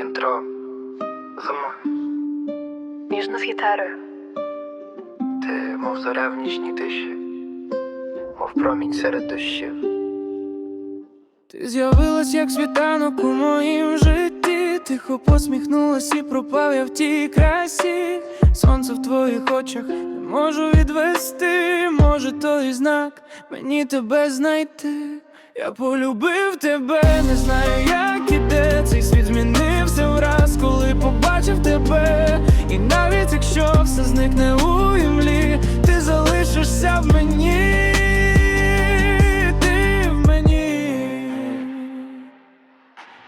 Інтро зима. Ніжно з гітарою. Ти, мов зоря в нічній тиші, мов промінь серед дощів. Ти з'явилась як світанок у моїм житті, тихо посміхнулась і пропав я в тій красі. Сонце в твоїх очах не можу відвести, може той знак мені тебе знайти. Я полюбив тебе, якщо все зникне у імлі, ти залишишся в мені, ти в мені.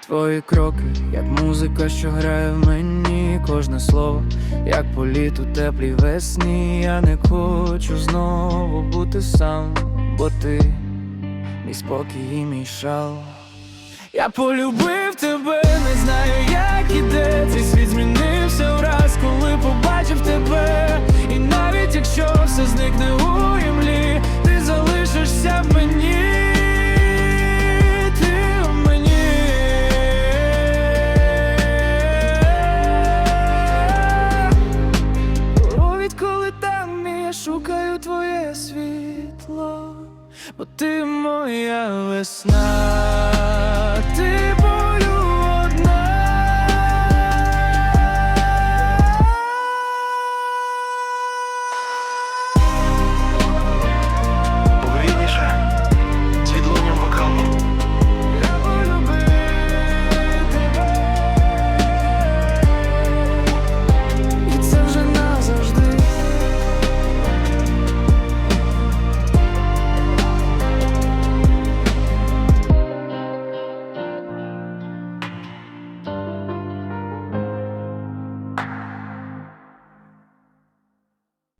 Твої кроки, як музика, що грає в мені, кожне слово, як політ у теплій весні. Я не хочу знову бути сам, бо ти мій спокій і мій шал. Я полюбив тебе, не зникне у імлі, ти залишишся мені, ти в мені О, відколи там я шукаю твоє світло, бо ти моя весна.